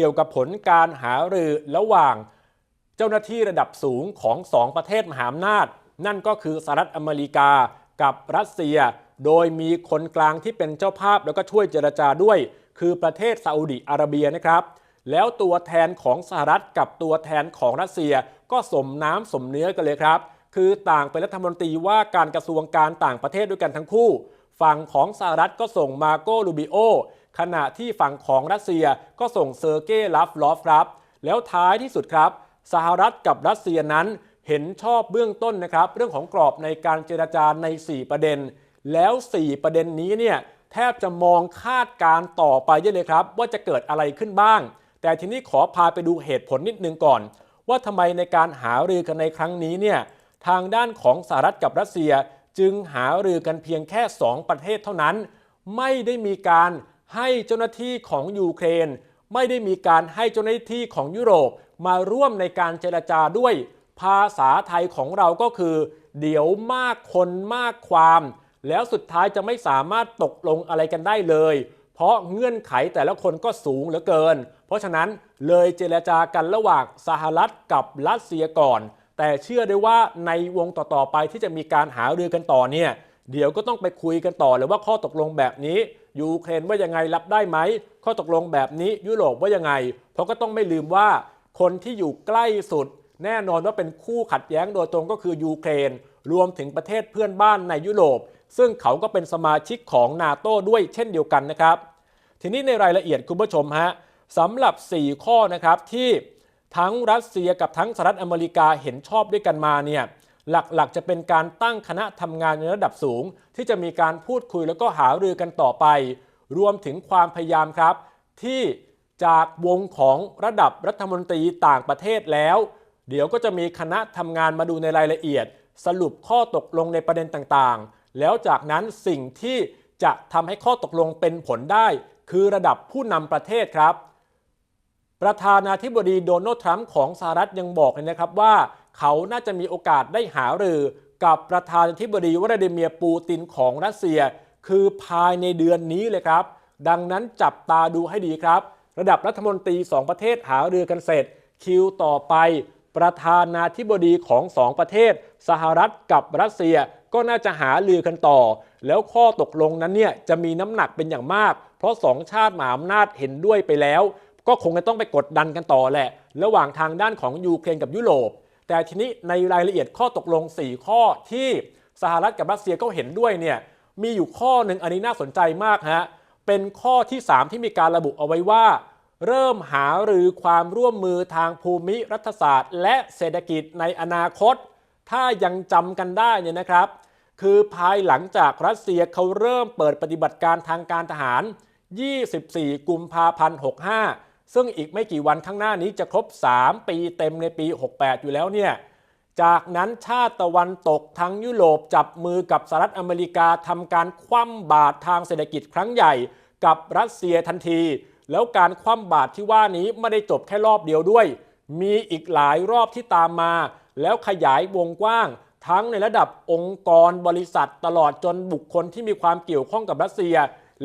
เกี่ยวกับผลการหารือระหว่างเจ้าหน้าที่ระดับสูงของสองประเทศมหาอำนาจ นั่นก็คือสหรัฐอเมริกากับรัสเซีย โดยมีคนกลางที่เป็นเจ้าภาพแล้วก็ช่วยเจรจาด้วย คือประเทศซาอุดิอาระเบียนะครับ แล้วตัวแทนของสหรัฐกับตัวแทนของรัสเซียก็สมน้ำสมเนื้อกันเลยครับ คือต่างเป็นรัฐมนตรีว่าการกระทรวงการต่างประเทศด้วยกันทั้งคู่ ฝั่งของสหรัฐก็ส่งมาโกลูบิโอ ขณะที่ฝั่งของรัสเซียก็ส่งเซอร์เกย์ลัฟลอฟครับ แล้วท้ายที่สุดครับสหรัฐกับรัสเซียนั้นเห็นชอบเบื้องต้นนะครับ เรื่องของกรอบในการเจรจาใน 4 ประเด็น แล้ว 4 ประเด็นนี้เนี่ยแทบจะมองคาดการณ์ต่อไปได้เลยครับ ว่าจะเกิดอะไรขึ้นบ้าง แต่ทีนี้ขอพาไปดูเหตุผลนิดนึงก่อน ว่าทำไมในการหารือกันในครั้งนี้เนี่ยทางด้านของสหรัฐกับรัสเซีย จึงหารือกันเพียงแค่ 2 ประเทศเท่านั้น ไม่ได้มีการ ให้เจ้าหน้าที่ของยูเครน ไม่ได้มีการให้เจ้าหน้าที่ของยุโรปมาร่วมในการเจรจาด้วย ภาษาไทยของเราก็คือ เดี๋ยวมากคนมากความ แล้วสุดท้ายจะไม่สามารถตกลงอะไรกันได้เลย เพราะเงื่อนไขแต่ละคนก็สูงเหลือเกิน เพราะฉะนั้นเลยเจรจากันระหว่างสหรัฐกับรัสเซียก่อน แต่เชื่อได้ว่าในวงต่อๆไปที่จะมีการหารือกันต่อเนี่ย เดี๋ยวก็ต้องไปคุยกันต่อเลยว่าข้อตกลงแบบนี้ยูเครนว่ายังไงรับได้ไหม ข้อตกลงแบบนี้ยุโรปว่ายังไง เพราะก็ต้องไม่ลืมว่าคนที่อยู่ใกล้สุด แน่นอนว่าเป็นคู่ขัดแย้งโดยตรงก็คือยูเครน รวมถึงประเทศเพื่อนบ้านในยุโรป ซึ่งเขาก็เป็นสมาชิกของนาโต้ด้วยเช่นเดียวกันนะครับ ทีนี้ในรายละเอียดคุณผู้ชมฮะสำหรับ 4 ข้อนะครับที่ทั้งรัสเซียกับทั้งสหรัฐอเมริกาเห็นชอบด้วยกันมาเนี่ย หลักๆ จะเป็นการตั้งคณะทำงานในระดับสูง ที่จะมีการพูดคุยแล้วก็หารือกันต่อไป รวมถึงความพยายามครับ ที่จากวงของระดับรัฐมนตรีต่างประเทศแล้ว เดี๋ยวก็จะมีคณะทำงานมาดูในรายละเอียด สรุปข้อตกลงในประเด็นต่างๆ แล้วจากนั้นสิ่งที่จะทำให้ข้อตกลงเป็นผลได้ คือระดับผู้นำประเทศครับ ประธานาธิบดีโดนัลด์ทรัมป์ของสหรัฐยังบอกเลยนะครับว่า เขาน่าจะมีโอกาสได้หารือกับประธานาธิบดีวลาดิเมียร์ปูตินของรัสเซีย คือภายในเดือนนี้เลยครับ ดังนั้นจับตาดูให้ดีครับ ระดับรัฐมนตรี 2 ประเทศหารือกันเสร็จ คิวต่อไป ประธานาธิบดีของ 2 ประเทศ สหรัฐกับรัสเซียก็น่าจะหาลือกันต่อ แล้วข้อตกลงนั้นเนี่ยจะมีน้ำหนักเป็นอย่างมาก เพราะสองชาติมหาอำนาจเห็นด้วยไปแล้ว ก็คงจะต้องไปกดดันกันต่อแหละ ระหว่างทางด้านของยูเครนกับยุโรป แต่ทีนี้ในรายละเอียดข้อตกลง 4 ข้อที่สหรัฐกับรัสเซียก็เห็นด้วยเนี่ยมีอยู่ข้อหนึ่งอันนี้น่าสนใจมากฮะเป็นข้อที่ 3 ที่มีการระบุเอาไว้ว่า เริ่มหาหรือความร่วมมือทางภูมิรัฐศาสตร์ และเศรษฐกิจในอนาคต ถ้ายังจำกันได้เนี่ยนะครับ คือภายหลังจากรัสเซียเขาเริ่มเปิดปฏิบัติการทางการทหาร 24 กุมภาพันธ์ 65 ซึ่งอีกไม่กี่วันข้างหน้านี้จะครบ 3 ปีเต็มในปี 68 อยู่แล้วเนี่ยจากนั้นชาติตะวันตกทั้งยุโรปจับมือกับสหรัฐอเมริกาทำการคว่ำบาตรทางเศรษฐกิจครั้งใหญ่กับรัสเซียทันที แล้วการคว่ำบาตรที่ว่านี้ไม่ได้จบแค่รอบเดียวด้วย มีอีกหลายรอบที่ตามมา แล้วขยายวงกว้าง ทั้งในระดับองค์กรบริษัทตลอดจนบุคคลที่มีความเกี่ยวข้องกับรัสเซีย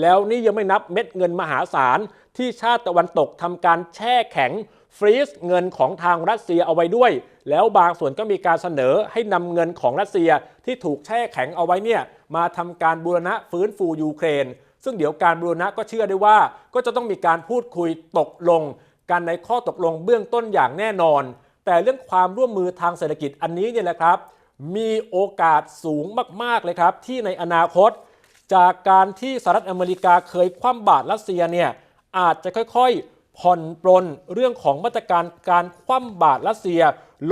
แล้วนี่ยังไม่นับเม็ดเงินมหาศาล ที่ชาติตะวันตกทำการแช่แข็งฟรีซเงินของทางรัสเซียเอาไว้ด้วย แล้วบางส่วนก็มีการเสนอให้นำเงินของรัสเซียที่ถูกแช่แข็งเอาไว้เนี่ยมาทำการบูรณะฟื้นฟูยูเครน ซึ่งเดี๋ยวการบูรณะก็เชื่อได้ว่า ก็จะต้องมีการพูดคุยตกลง กันในข้อตกลงเบื้องต้นอย่างแน่นอน แต่เรื่องความร่วมมือทางเศรษฐกิจอันนี้เนี่ยแหละครับ มีโอกาสสูงมากๆเลยครับที่ในอนาคต จากการที่สหรัฐอเมริกาเคยคว่ำบาตรรัสเซียเนี่ย อาจจะค่อยๆ ผ่อนปลนเรื่องของมาตรการการคว่ำบาตรรัสเซีย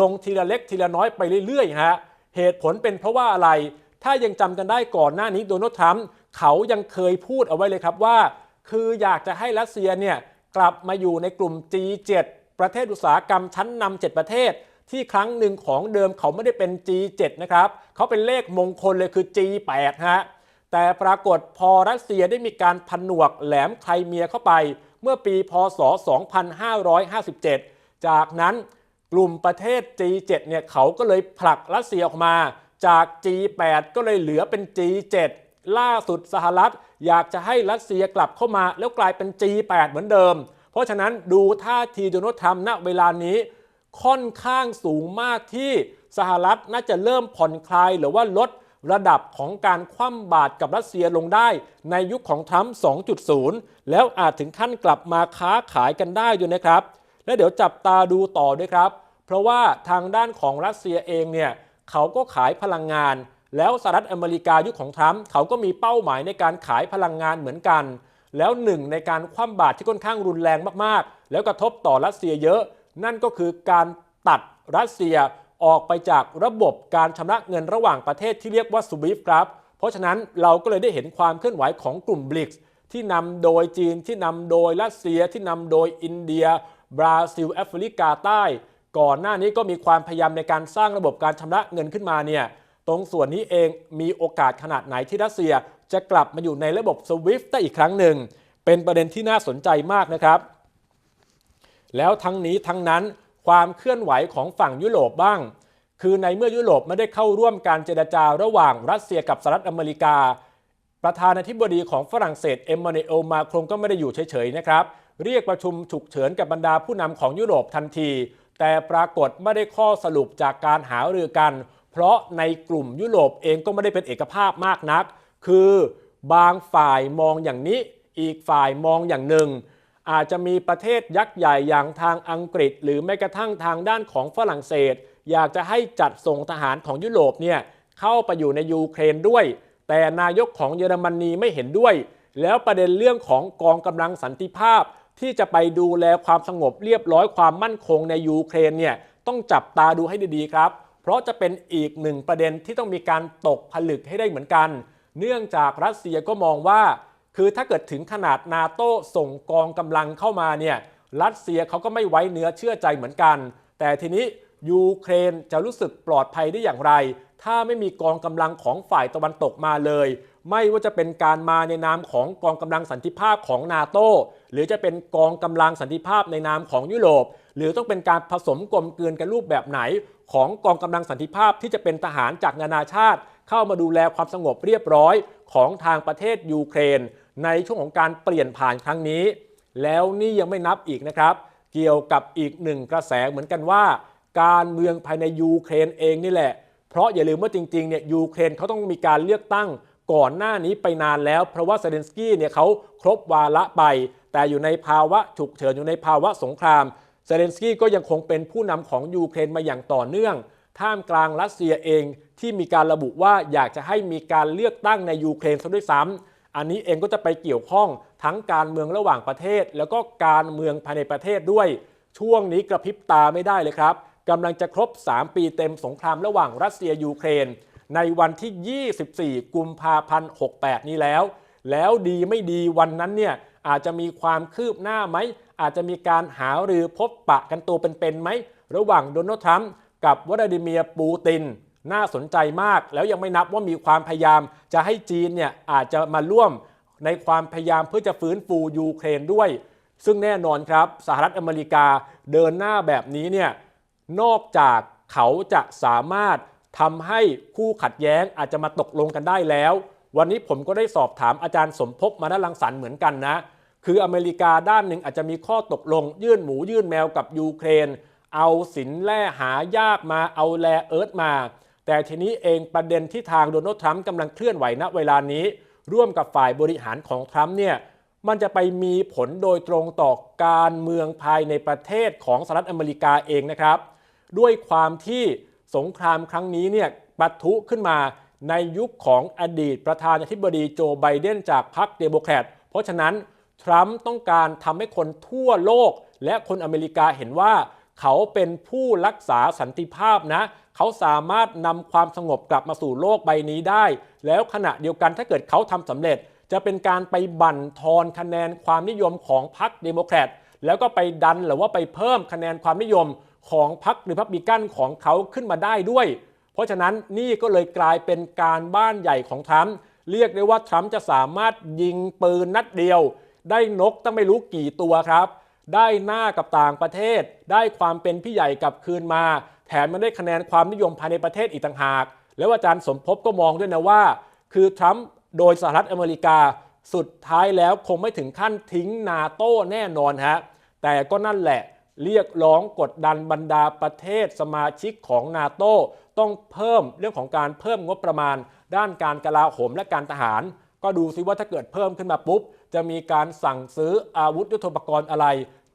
ลงทีละเล็กทีละน้อยไปเรื่อยๆฮะเหตุผลเป็นเพราะว่าอะไร ถ้ายังจำกันได้ก่อนหน้านี้โดนัลด์ทรัมป์เขายังเคยพูดเอาไว้เลยครับว่า คืออยากจะให้รัสเซียเนี่ยกลับมาอยู่ในกลุ่ม G7 ประเทศอุตสาหกรรมชั้นนำ7ประเทศ ที่ครั้งหนึ่งของเดิมเขาไม่ได้เป็น G7 นะครับเขาเป็นเลขมงคลเลยคือ G8 ฮะ แต่ปรากฏพอรัสเซียได้มีการผนวกแหลมไครเมียเข้าไป เมื่อปีพศ 2557 จากนั้นกลุ่มประเทศ G7 เนี่ยเขาก็เลยผลักรัสเซียออกมาจาก G8 ก็เลยเหลือเป็น G7 ล่าสุดสหรัฐอยากจะให้รัสเซียกลับเข้ามาแล้วกลายเป็น G8 เหมือนเดิม เพราะฉะนั้นดูท่าทีโดนัลด์ทรัมป์ณเวลานี้ ค่อนข้างสูงมากที่สหรัฐน่าจะเริ่มผ่อนคลายหรือว่าลด ระดับของการคว่ำบาตรกับรัสเซียลงได้ ในยุคของทรัมป์ 2.0 แล้วอาจถึงขั้นกลับมาค้าขายกันได้ด้วยนะครับ และเดี๋ยวจับตาดูต่อด้วยครับ เพราะว่าทางด้านของรัสเซียเองเนี่ยเขาก็ขายพลังงาน แล้วสหรัฐอเมริกายุคของทรัมป์เขาก็มีเป้าหมายในการขายพลังงานเหมือนกัน แล้วหนึ่งในการคว่ำบาตรที่ค่อนข้างรุนแรงมากๆ แล้วกระทบต่อรัสเซียเยอะ นั่นก็คือการตัดรัสเซีย ออกไปจากระบบการชำระเงินระหว่างประเทศที่เรียกว่า SWIFT ครับ เพราะฉะนั้นเราก็เลยได้เห็นความเคลื่อนไหวของกลุ่ม BRICS ที่นำโดยจีนที่นำโดยรัสเซียที่นำโดยอินเดีย บราซิลแอฟริกาใต้ ก่อนหน้านี้ก็มีความพยายามในการสร้างระบบการชำระเงินขึ้นมาเนี่ยตรงส่วนนี้เองมีโอกาสขนาดไหนที่รัสเซียจะกลับมาอยู่ในระบบ SWIFT ได้อีกครั้งหนึ่ง เป็นประเด็นที่น่าสนใจมากนะครับ แล้วทั้งนี้ทั้งนั้น ความเคลื่อนไหวของฝั่งยุโรปบ้าง คือในเมื่อยุโรปไม่ได้เข้าร่วมการเจรจาระหว่างรัสเซียกับสหรัฐอเมริกา ประธานาธิบดีของฝรั่งเศสเอ็มมานูเอลมาครงก็ไม่ได้อยู่เฉยๆนะครับ เรียกประชุมฉุกเฉินกับบรรดาผู้นำของยุโรปทันที แต่ปรากฏไม่ได้ข้อสรุปจากการหารือกัน เพราะในกลุ่มยุโรปเองก็ไม่ได้เป็นเอกภาพมากนัก คือบางฝ่ายมองอย่างนี้ อีกฝ่ายมองอย่างหนึ่ง อาจจะมีประเทศยักษ์ใหญ่อย่างทางอังกฤษ หรือแม้กระทั่งทางด้านของฝรั่งเศส อยากจะให้จัดส่งทหารของยุโรปเนี่ยเข้าไปอยู่ในยูเครนด้วย แต่นายกของเยอรมนีไม่เห็นด้วย แล้วประเด็นเรื่องของกองกำลังสันติภาพ ที่จะไปดูแลความสงบเรียบร้อยความมั่นคงในยูเครนเนี่ยต้องจับตาดูให้ดีๆครับเพราะจะเป็นอีกหนึ่งประเด็นที่ต้องมีการตกผลึกให้ได้เหมือนกัน เนื่องจากรัสเซียก็มองว่า คือถ้าเกิดถึงขนาดนาโต้ส่งกองกำลังเข้ามาเนี่ยรัสเซียเขาก็ไม่ไว้เนื้อเชื่อใจเหมือนกัน แต่ทีนี้ยูเครนจะรู้สึกปลอดภัยได้อย่างไร ถ้าไม่มีกองกำลังของฝ่ายตะวันตกมาเลย ไม่ว่าจะเป็นการมาในนามของกองกำลังสันติภาพของนาโตหรือจะเป็นกองกำลังสันติภาพในนามของยุโรป หรือต้องเป็นการผสมกลมกลืนกันรูปแบบไหน ของกองกำลังสันติภาพที่จะเป็นทหารจากนานาชาติ เข้ามาดูแลความสงบเรียบร้อยของทางประเทศยูเครน ในช่วงของการเปลี่ยนผ่านครั้งนี้ แล้วนี่ยังไม่นับอีกนะครับ เกี่ยวกับอีกหนึ่งกระแสเหมือนกันว่า การเมืองภายในยูเครนเองนี่แหละ เพราะอย่าลืมว่าจริงๆเนี่ยยูเครนเขาต้องมีการเลือกตั้งก่อนหน้านี้ไปนานแล้ว เพราะว่าเซเลนสกี้เนี่ยเขาครบวาระไป แต่อยู่ในภาวะฉุกเฉินอยู่ในภาวะสงครามเซเลนสกี้ก็ยังคงเป็นผู้นำของยูเครนมาอย่างต่อเนื่อง ท่ามกลางรัสเซียเองที่มีการระบุว่าอยากจะให้มีการเลือกตั้งในยูเครนซะด้วยซ้ำอันนี้เองก็จะไปเกี่ยวข้องทั้งการเมืองระหว่างประเทศ แล้วก็การเมืองภายในประเทศด้วย ช่วงนี้กระพริบตาไม่ได้เลยครับกำลังจะครบ 3 ปีเต็มสงครามระหว่างรัสเซียยูเครน ในวันที่ 24 กุมภาพันธ์ 68 นี้แล้ว แล้วดีไม่ดีวันนั้นเนี่ยอาจจะมีความคืบหน้าไหม อาจจะมีการหาหรือพบปะกันตัวเป็นๆไหม ระหว่างโดนัลด์ทรัมป์ กับวลาดิเมียร์ปูตินน่าสนใจมาก แล้วยังไม่นับว่ามีความพยายามจะให้จีนเนี่ยอาจจะมาร่วมในความพยายามเพื่อจะฟื้นฟูยูเครนด้วย ซึ่งแน่นอนครับสหรัฐอเมริกาเดินหน้าแบบนี้เนี่ยนอกจากเขาจะสามารถทำให้คู่ขัดแย้งอาจจะมาตกลงกันได้แล้ว วันนี้ผมก็ได้สอบถามอาจารย์สมภพมานาลังสรรเหมือนกันนะ คืออเมริกาด้านหนึ่งอาจจะมีข้อตกลง ยื่นหมูยื่นแมวกับยูเครน เอาสินแร่หายากมาเอาแลเอิร์ธมา แต่ทีนี้เองประเด็นที่ทางโดนัลด์ทรัมป์กำลังเคลื่อนไหวณเวลานี้ ร่วมกับฝ่ายบริหารของทรัมป์เนี่ยมันจะไปมีผลโดยตรงต่อการเมืองภายในประเทศของสหรัฐอเมริกาเองนะครับ ด้วยความที่สงครามครั้งนี้เนี่ยปะทุขึ้นมาในยุคของอดีตประธานาธิบดีโจไบเดนจากพรรคเดโมแครตเพราะฉะนั้น ทรัมป์ต้องการทำให้คนทั่วโลกและคนอเมริกาเห็นว่า เขาเป็นผู้รักษาสันติภาพนะ เขาสามารถนำความสงบกลับมาสู่โลกใบนี้ได้ แล้วขณะเดียวกันถ้าเกิดเขาทำสำเร็จ จะเป็นการไปบั่นทอนคะแนนความนิยมของพรรคเดโมแครตแล้วก็ไปดันหรือว่าไปเพิ่มคะแนนความนิยมของพรรคริพับบิกันของเขาขึ้นมาได้ด้วย เพราะฉะนั้นนี่ก็เลยกลายเป็นการบ้านใหญ่ของทรัมป์เรียกได้ว่าทรัมป์จะสามารถยิงปืนนัดเดียว ได้นกตั้งไม่รู้กี่ตัวครับ ได้หน้ากับต่างประเทศ ได้ความเป็นพี่ใหญ่กลับคืนมา แถมมันได้คะแนนความนิยมภายในประเทศอีกต่างหาก แล้วอาจารย์สมภพก็มองด้วยนะว่า คือทรัมป์โดยสหรัฐอเมริกา สุดท้ายแล้วคงไม่ถึงขั้นทิ้งนาโต้แน่นอนฮะแต่ก็นั่นแหละเรียกร้องกดดันบรรดาประเทศสมาชิกของนาโต้ต้องเพิ่มเรื่องของการเพิ่มงบประมาณ ด้านการกลาโหมและการทหาร ก็ดูซิว่าถ้าเกิดเพิ่มขึ้นมาปุ๊บ จะมีการสั่งซื้ออาวุธยุทโธปกรณ์อะไร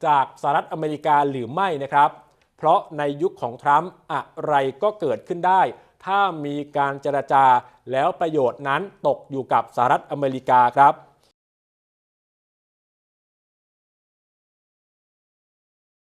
จากสหรัฐอเมริกาหรือไม่นะครับ เพราะในยุคของทรัมป์อะไรก็เกิดขึ้นได้ ถ้ามีการเจรจาแล้วประโยชน์นั้นตกอยู่กับสหรัฐอเมริกาครับ